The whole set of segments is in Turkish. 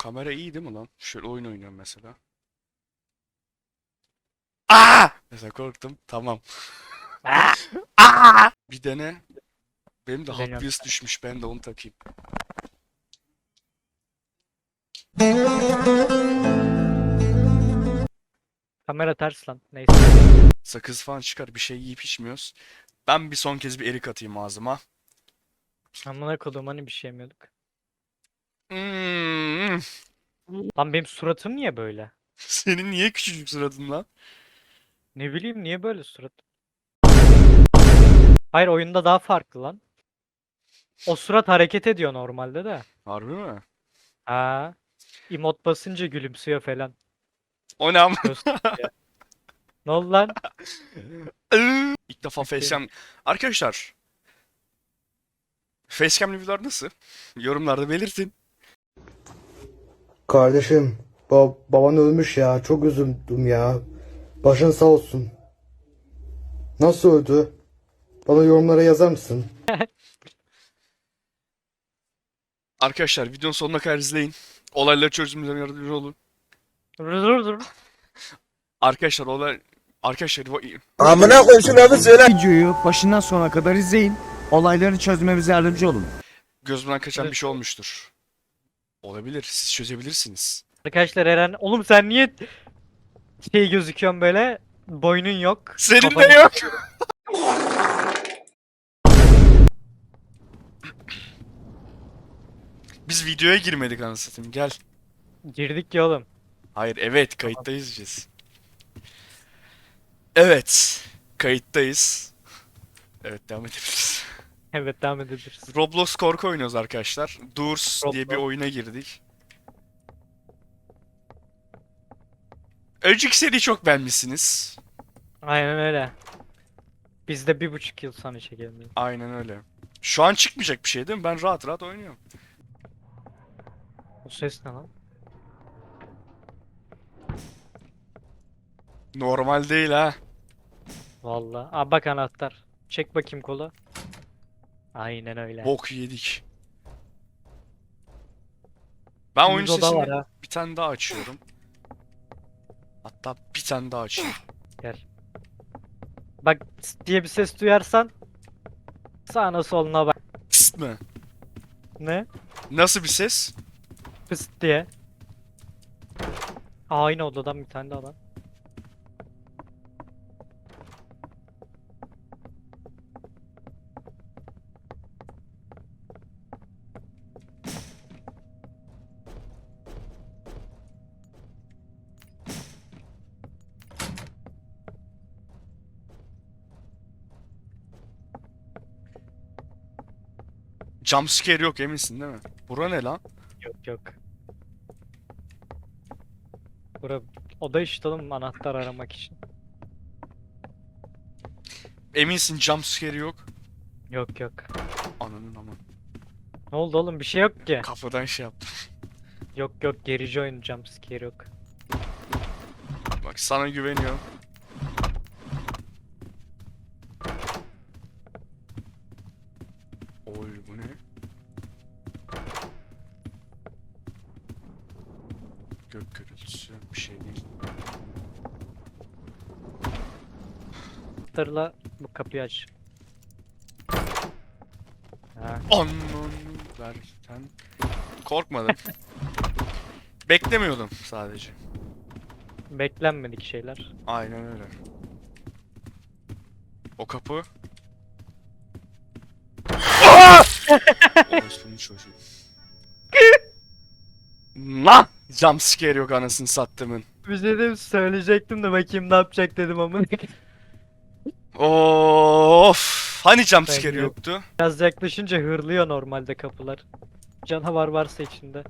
kamera iyi değil mi lan? Şöyle oyun oynuyorum mesela. Aa! Mesela korktum. Tamam. Aa! Bir dene. Benim de Hot. Wheels düşmüş. Ben de onu takayım. Kamera ters lan. Neyse. Sakız falan çıkar. Bir şey yiyip içmiyoruz. Ben bir son kez bir erik atayım ağzıma. Amına kodum hani bir şey yemiyorduk. Hmm. Lan benim suratım niye böyle? Senin niye küçücük suratın lan? Ne bileyim niye böyle surat? Hayır oyunda daha farklı lan. O surat hareket ediyor normalde de. Harbi mi? Ha. Emot basınca gülümsüyor falan. O ne ama? Ne oldu lan? İlk defa facecam... Arkadaşlar. Facecam videolar nasıl? Yorumlarda belirtin. Kardeşim, ba baban ölmüş ya. Çok üzüldüm ya. Başın sağ olsun. Nasıl öldü? Bana yorumlara yazar mısın? Arkadaşlar videonun sonuna kadar izleyin. Olayları çözümümüze yardımcı olun. Dur dur dur. Arkadaşlar olay... Arkadaşlar Amına koy şunu abi söyle. Videoyu başından sona kadar izleyin. Olayları çözmemize yardımcı olun. gözümden kaçan bir şey olmuştur. Olabilir. Siz çözebilirsiniz. Arkadaşlar Eren oğlum sen niye şey gözüküyorsun böyle? Boynun yok. Senin de yok. Biz videoya girmedik anasını. Gel. Girdik ya oğlum. Hayır evet kayıttayız diyeceğiz. Evet. Kayıttayız. Evet devam edebiliriz. Evet devam edebiliriz. Roblox korku oynuyoruz arkadaşlar. Doors diye bir Roblox. oyuna girdik. Önceki seriyi çok beğenmişsiniz. Aynen öyle. Biz de bir buçuk yıl sonra çekelim. Aynen öyle. Şu an çıkmayacak bir şey değil mi? Ben rahat rahat oynuyorum. O ses ne lan? Normal değil ha. Vallahi. Aa bak anahtar. Çek bakayım kola. Aynen öyle. Bok yedik. Ben oyun Yüz oda var sesini ha. bir tane daha açıyorum. Hatta bir tane daha açayım. Gel. Bak diye bir ses duyarsan sağına soluna bak. Psst mi? Ne? Nasıl bir ses? Pıs diye. Aa, aynı odadan bir tane daha lan. Jumpscare yok eminsin değil mi? Bura ne lan? Yok yok. Bura oda işte oğlum anahtar aramak için. Eminsin jumpscare yok. Yok yok. Ananın aman. Ne oldu oğlum bir şey yok ki. Kafadan şey yaptım. Yok yok gerici oyun jumpscare yok. Bak sana güveniyorum. Bu kapıyı aç. Ha. Anan versen. Korkmadım. Beklemiyordum sadece. Beklenmedik şeyler. Aynen öyle. O kapı. Orospu'nun çocuğu. Lan! Jumpscare yok anasını sattımın. Bir şey dedim söyleyecektim de bakayım ne yapacak dedim ama. Of! Hani jumpscare Bence- yoktu? Biraz yaklaşınca hırlıyor normalde kapılar. Canavar varsa içinde.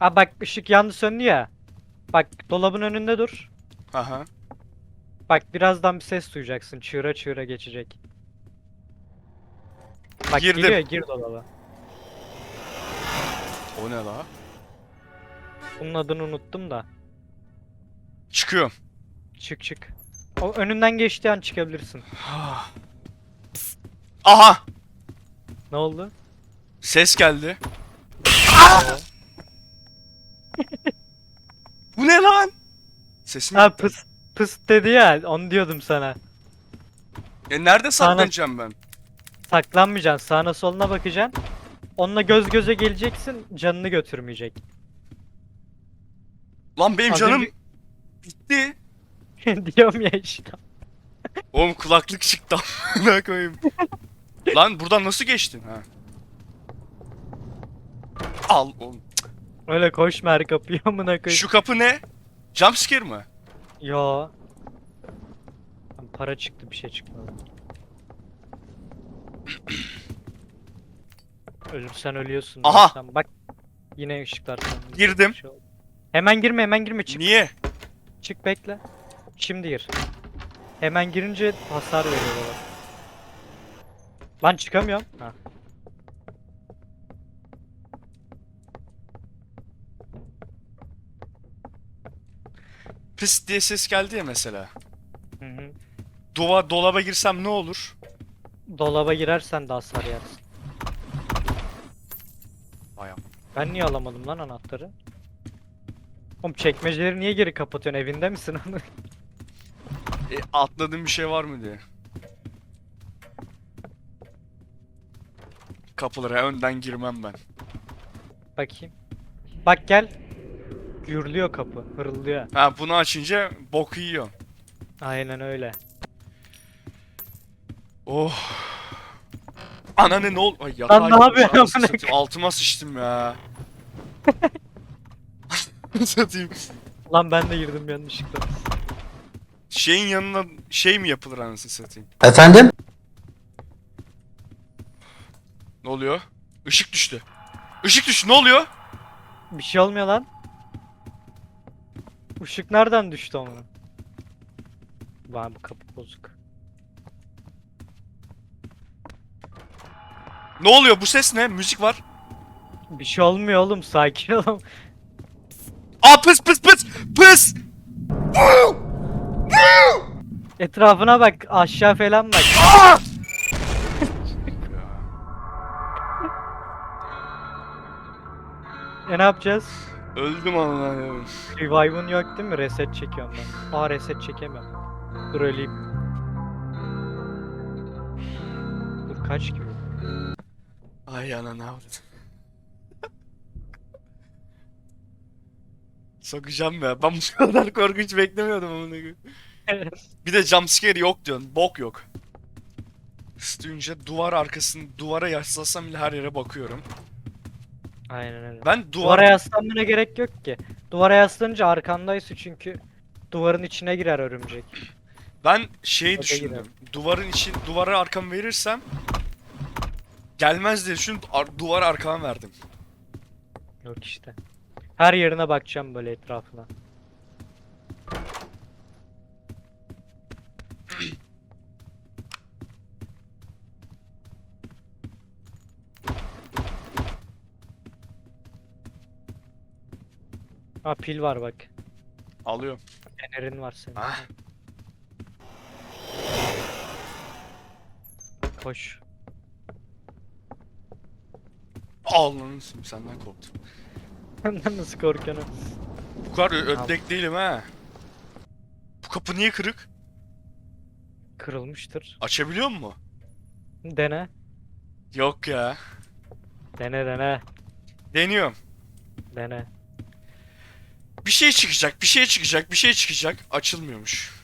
Aa bak ışık yandı söndü ya. Bak dolabın önünde dur. Aha. Bak birazdan bir ses duyacaksın. Çığıra çığıra geçecek. Bak Girdim. geliyor gir dolaba. O ne la? Bunun adını unuttum da. Çıkıyorum. Çık çık. O önünden geçtiği an çıkabilirsin. Aha! Ne oldu? Ses geldi. lan? Sesim Ha gitti. pıs pıs dedi ya onu diyordum sana. E nerede saklanacağım ben? Saklanmayacaksın sağına soluna bakacaksın. Onunla göz göze geleceksin canını götürmeyecek. Lan benim Az canım önce- bitti. Diyorum ya işte. Oğlum kulaklık çıktı amına koyayım. Lan buradan nasıl geçtin ha? Al oğlum. Öyle koşma her kapıya amına koyayım. Şu kapı ne? Jumpscare mı? Yo. Lan Para çıktı bir şey çıkmadı. Ölürsen ölüyorsun. Aha! diyorsan Bak yine ışıklar söndü. Girdim. Bir şey oldu. Hemen girme hemen girme çık. Niye? Çık bekle. Şimdi gir. Hemen girince hasar veriyor baba. Lan çıkamıyorum. Ha. Pıs diye ses geldi ya mesela. Hı hı. Dova dolaba girsem ne olur? Dolaba girersen de hasar yersin. Vay am- Ben niye alamadım lan anahtarı? Oğlum çekmeceleri niye geri kapatıyorsun? Evinde misin? E, atladığım bir şey var mı diye. Kapılara önden girmem ben. Bakayım. Bak gel. Gürlüyor kapı. Hırıldıyor. Ha bunu açınca bok yiyor. Aynen öyle. Oh. Ananı ne ol? Ay yatağa Lan ne girmiş, yapıyorsun anasını amına satayım. Altıma sıçtım ya. satayım. Lan ben de girdim yanlışlıkla. Şeyin yanına şey mi yapılır anasını satayım? Efendim? Ne oluyor? Işık düştü. Işık düştü ne oluyor? Bir şey olmuyor lan. Işık nereden düştü ama? Vay bu kapı bozuk. Ne oluyor? Bu ses ne? Müzik var. Bir şey olmuyor oğlum sakin ol. Aa pıs pıs pıs pıs. Etrafına bak aşağı falan bak. e ne yapacağız? Öldüm ananı. Revive'ın yok değil mi? Reset çekiyorum ben. Aa reset çekemiyorum. Dur öleyim. Dur kaç gibi? Ay ananı avradım. Sokacağım ya. Ben bu kadar korkunç beklemiyordum koyayım. Bir de jumpscare yok diyorsun. Bok yok. Duyunca duvar arkasını duvara yaslasam bile her yere bakıyorum. Aynen öyle. Ben duvar Duvara yaslanmana gerek yok ki. Duvara yaslanınca arkandaysa çünkü duvarın içine girer örümcek. ben şey Oraya düşündüm. Duvarın için duvara arkamı verirsem gelmez diye düşünüp ar- duvara arkamı verdim. Yok işte. Her yerine bakacağım böyle etrafına. Ha pil var bak. Alıyorum. Fenerin var senin. Ah. Koş. Seveyim, senden korktum. Benden nasıl korkuyorsun? Bu kadar ödlek değilim ha. Bu kapı niye kırık? Kırılmıştır. Açabiliyor mu? Dene. Yok ya. Dene dene. Deniyorum. Dene. Bir şey çıkacak, bir şey çıkacak, bir şey çıkacak. Açılmıyormuş.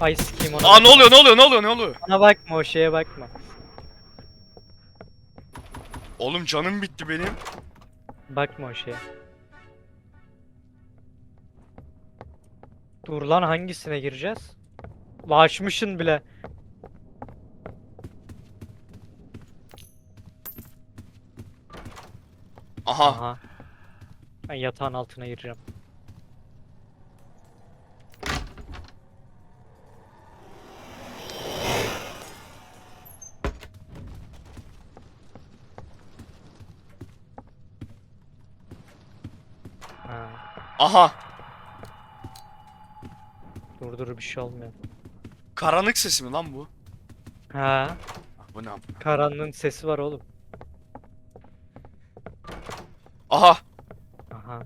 Ay sikeyim ona. Aa ne oluyor, ne oluyor, ne oluyor, ne oluyor? Ona bakma o şeye bakma. Oğlum canım bitti benim. Bakma o şeye. Dur lan hangisine gireceğiz? La açmışsın bile. Aha. Aha. Ben yatağın altına gireceğim. Aha. Dur dur bir şey olmuyor. Karanlık sesi mi lan bu? Ha, ah, Bu ne? karanlığın sesi var oğlum. Aha. Aha.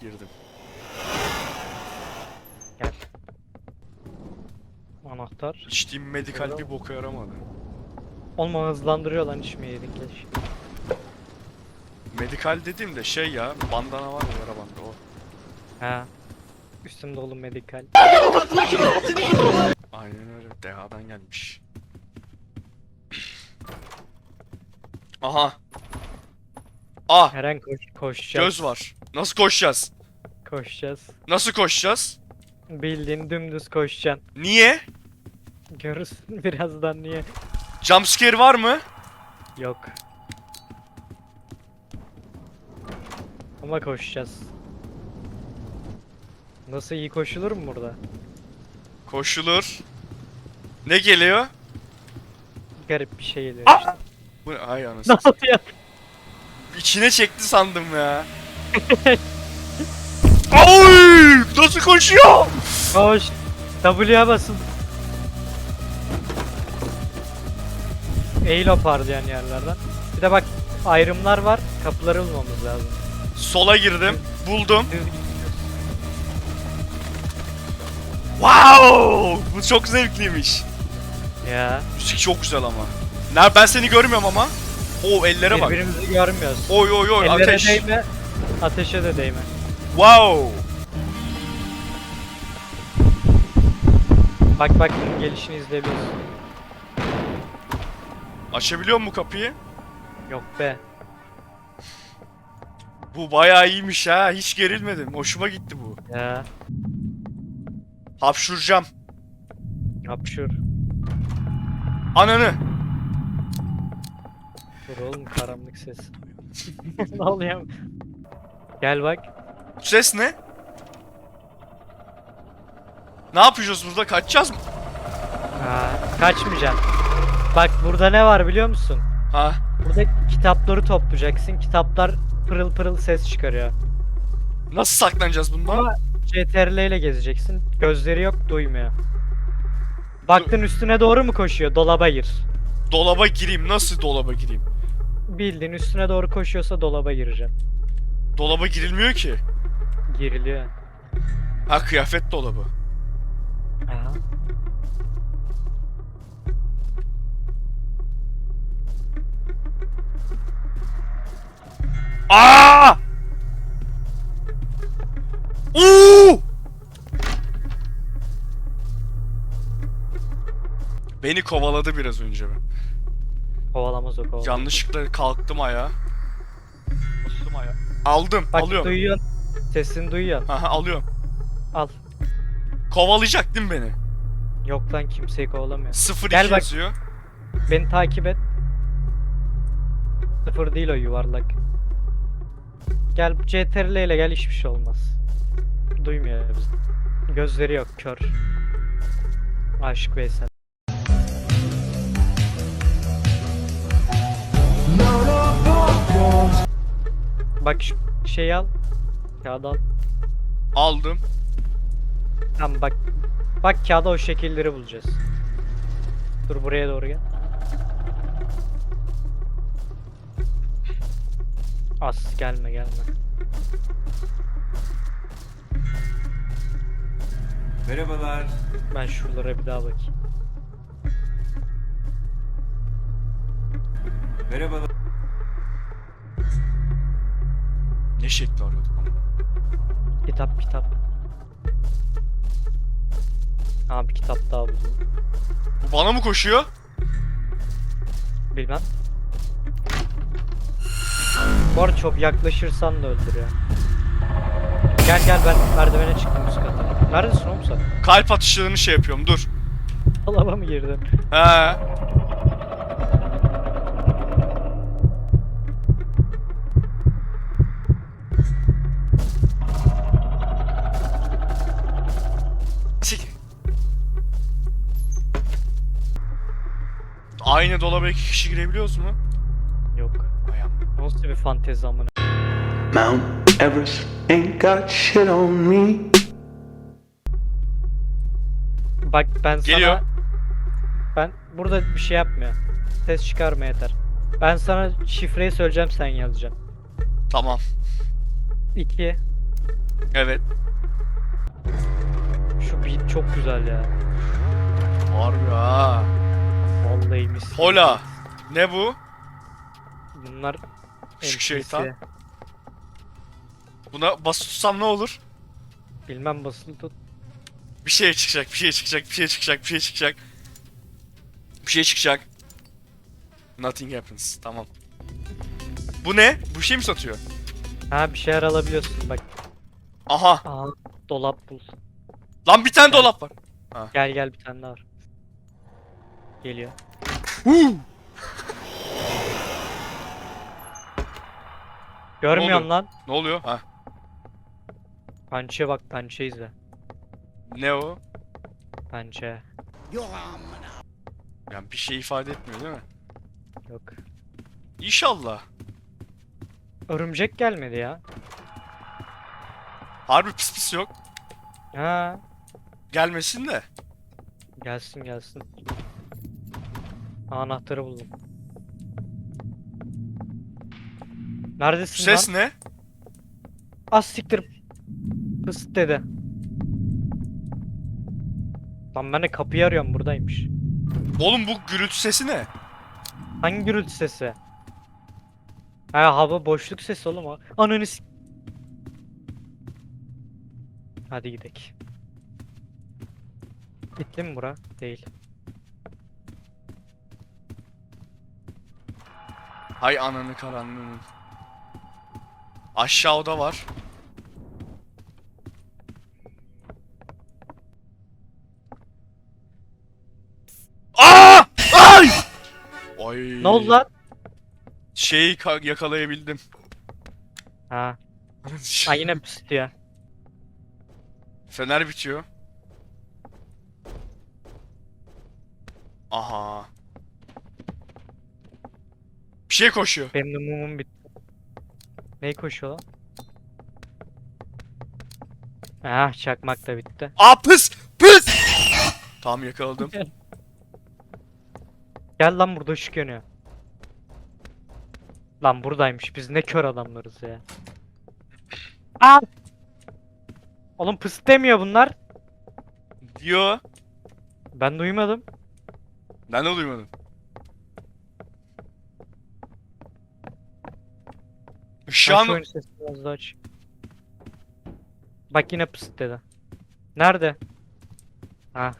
Girdim. Anahtar. İçtiğim medikal bir boka yaramadı. Olma hızlandırıyor lan içmeyeydin keşke. Medikal dediğimde şey ya bandana var ya yara bandı o. Ha. Üstümde oğlum medikal. Aynen öyle. DH'dan gelmiş. Aha. Ah Her an koş, koşacağız. göz var. Nasıl koşacağız? Koşacağız. Nasıl koşacağız? Bildiğin dümdüz koşacaksın. Niye? Görürsün birazdan niye. Jumpscare var mı? Yok. Ama koşacağız. Nasıl iyi koşulur mu burada? Koşulur. Ne geliyor? Garip bir şey geliyor Aa! işte. Bu ne? Ay anasını. oluyor? İçine çekti sandım ya. Ay! Nasıl koşuyor? Koş. W'ye basın. Eğil o parlayan yerlerden. Bir de bak ayrımlar var. Kapıları bulmamız lazım. Sola girdim. Buldum. Wow! Bu çok zevkliymiş. Ya. Müzik çok güzel ama. Ner ben seni görmüyorum ama. O ellere bak. Birbirimizi görmüyoruz. Oy oy oy Ellere ateş. değme. Ateşe de değme. Wow! Bak bak bunun gelişini izleyebiliyorsun. Açabiliyor mu kapıyı? Yok be. Bu bayağı iyiymiş ha. Hiç gerilmedim. Hoşuma gitti bu. Ya. Hapşuracağım. Hapşur. Ananı. Dur oğlum karanlık ses. ne oluyor? Gel bak. Ses ne? Ne yapacağız burada? Kaçacağız mı? Ha, kaçmayacaksın. Bak burada ne var biliyor musun? Ha? Burada kitapları toplayacaksın. Kitaplar pırıl pırıl ses çıkarıyor. Nasıl saklanacağız bundan? Ama CTRL ile gezeceksin. Gözleri yok, duymuyor. Baktın üstüne doğru mu koşuyor? Dolaba gir. Dolaba gireyim. Nasıl dolaba gireyim? Bildiğin üstüne doğru koşuyorsa dolaba gireceksin. Dolaba girilmiyor ki. Giriliyor. Ha kıyafet dolabı. Aha. Aa! Uuu! Beni kovaladı biraz önce. Kovalamaz o kovalamaz. Yanlışlıkla kalktım ayağa. Bastım ayağa. Aldım, Bak alıyorum. duyuyorsun. Sesini duyuyorsun. Aha, alıyorum. Al. Kovalayacak değil mi beni? Yok lan kimseyi kovalamıyor. 0 Gel 2 bak. yazıyor. Beni takip et. Sıfır değil o yuvarlak. Gel CTRL ile gel hiçbir şey olmaz. Duymuyor bizi. Gözleri yok kör. Aşık Veysel. Bak şu şeyi al. Kağıdı al. Aldım. Tamam bak. Bak kağıda o şekilleri bulacağız. Dur buraya doğru gel. As gelme gelme. Merhabalar. Ben şuralara bir daha bakayım. Merhabalar. Ne şekli arıyorduk ama. Kitap kitap. Ha bir kitap daha buldum. Bu bana mı koşuyor? Bilmem. Bu arada çok yaklaşırsan da öldürüyor. Gel gel ben merdivene çıktım üst kata. Neredesin oğlum sen? Kalp atışlarını şey yapıyorum dur. Dolaba mı girdin? He. Sik. Aynı dolaba iki kişi girebiliyoruz mu? Yok. Nasıl bir fantezi amına. Mount Everest ain't got shit on me. Bak ben Geliyor. sana... Ben burada bir şey yapmıyor. Ses çıkarma yeter. Ben sana şifreyi söyleyeceğim sen yazacaksın. Tamam. 2 Evet. Şu beat çok güzel ya. mis. gibi. Hola. Ne bu? Bunlar Küçük NPC. şeytan. Buna basıp tutsam ne olur? Bilmem basılı tut. Bir şey çıkacak, bir şey çıkacak, bir şey çıkacak, bir şey çıkacak. Bir şey çıkacak. Nothing happens. Tamam. Bu ne? Bu şey mi satıyor? Ha bir şeyler alabiliyorsun bak. Aha. Aa dolap bul. Lan bir tane dolap var. Gel gel bir tane daha var. Geliyor. Görmüyorum lan. Ne oluyor? Ha. Pençe bak pençe izle. Ne o? Pençe. Yani bir şey ifade etmiyor değil mi? Yok. İnşallah. Örümcek gelmedi ya. Harbi pis pis yok. Ha Gelmesin de. gelsin gelsin. Anahtarı buldum. Bu Neredesin ses lan? ne? Az siktir. Pıs dedi. Lan ben de kapıyı arıyorum buradaymış. Oğlum bu gürültü sesi ne? Hangi gürültü sesi? Ha hava boşluk sesi oğlum o. Ananı s- Hadi gidelim. Bitti mi bura? Değil. Hay ananı karanlığının. Aşağı oda var. Aa! Ay! Ay. Ne oldu lan? Şeyi ka- yakalayabildim. Ha. Ha yine pıs diyor. Fener bitiyor. Aha. Bir şey koşuyor. Benim de mumum bitti. Neyi koşuyor lan? Ah çakmak da bitti. Aa pıs! Pıs! Tamam yakaladım. Gel lan burada ışık yanıyor. Lan buradaymış biz ne kör adamlarız ya. Aa! Oğlum pıs demiyor bunlar. Diyor. Ben duymadım. Ben de duymadım. Aç Işığın... oyun sesini biraz daha aç. Bak yine pıs dedi. Nerede? Ha.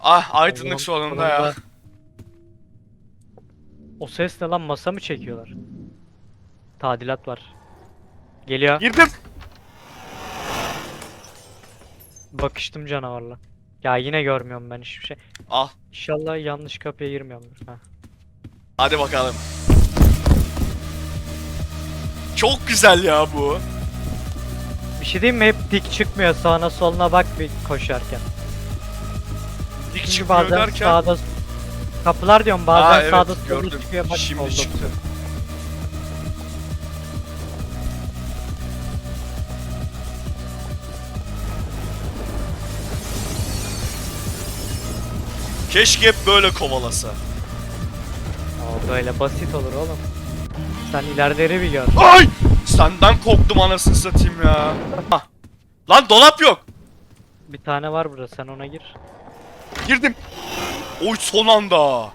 Ah aydınlık Allah'ım, sonunda ya. O ses ne lan masa mı çekiyorlar? Tadilat var. Geliyor. Girdim. Bakıştım canavarla. Ya yine görmüyorum ben hiçbir şey. Al. İnşallah yanlış kapıya girmiyorumdur. Ha. Hadi bakalım. Çok güzel ya bu. Bir şey diyeyim mi? Hep dik çıkmıyor. Sağına soluna bak bir koşarken. Dik Çünkü çıkmıyor bazen derken. sağda kapılar diyorum bazen Aa, evet, sağda solda çıkıyor bak Şimdi solda çıktı. Keşke hep böyle kovalasa. Aa, böyle basit olur oğlum. Sen ilerileri bir gör. Ay! Senden korktum anasını satayım ya. Ah. Lan dolap yok. Bir tane var burada sen ona gir. Girdim. Oy son anda.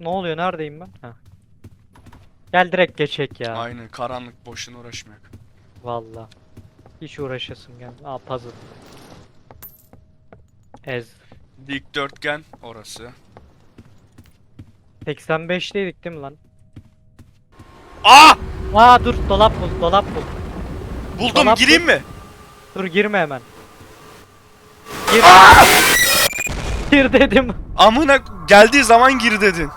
Ne oluyor neredeyim ben? Ha. Gel direkt geçek ya. Aynen karanlık boşuna uğraşmayak. Valla. Hiç uğraşasım geldi. Aa puzzle. Ez. Dikdörtgen orası. 85'teydik değil mi lan? Aa! Aa dur dolap bul dolap bul. Buldum Dolap gireyim mi? Dur girme hemen. Gir. Gir dedim. Amına geldiği zaman gir dedin.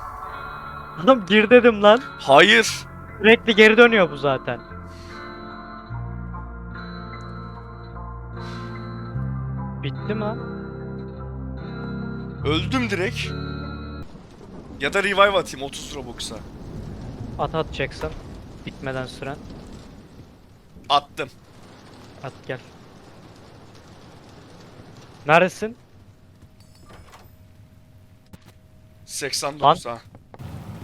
Oğlum gir dedim lan. Hayır. Sürekli geri dönüyor bu zaten. Bitti mi lan? Öldüm direkt. Ya da revive atayım 30 Robux'a. At atacaksın. Bitmeden süren. Attım. At gel. Neredesin? 89 ha.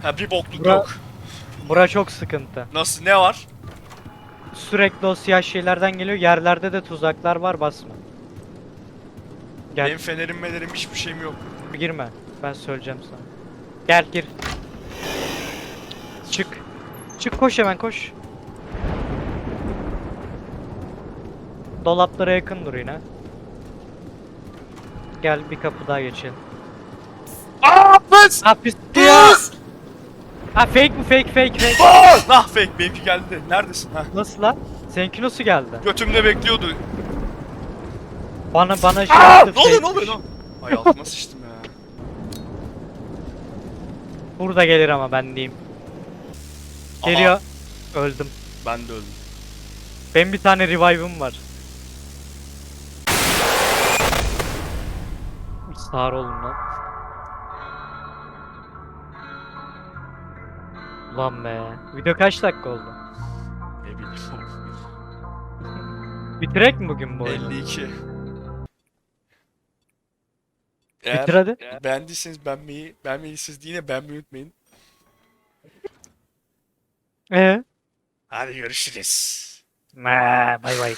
Ha bir bokluk Bura- yok. Bura çok sıkıntı. Nasıl ne var? Sürekli o siyah şeylerden geliyor. Yerlerde de tuzaklar var basma. Gel Benim fenerim melerim hiçbir şeyim yok. girme. Ben söyleyeceğim sana. Gel gir. Çık. Çık koş hemen koş. Dolaplara yakın dur yine. Gel bir kapı daha geçelim. Aaa bız! Ha pis ya. Ha fake mi fake fake fake. Aa! Nah fake benimki geldi. Neredesin? Ha. Nasıl lan? Seninki nasıl geldi? Götümde bekliyordu. Bana bana şey Aa! yaptı, Ne oluyor ne fake'miş. oluyor lan? Ay altıma sıçtım ya. Burada gelir ama ben diyeyim. Geliyor. Öldüm. ben de öldüm. Benim bir tane revive'ım var. Sağır olun lan. Ulan be. Video kaç dakika oldu? Ne bileyim. Bitirek mi bugün bu oyunu? 52. Bitir hadi. beğendiyseniz beğenmeyi, beğenmediyseniz yine beğenmeyi unutmayın. Ee? Hadi görüşürüz. Bay bay.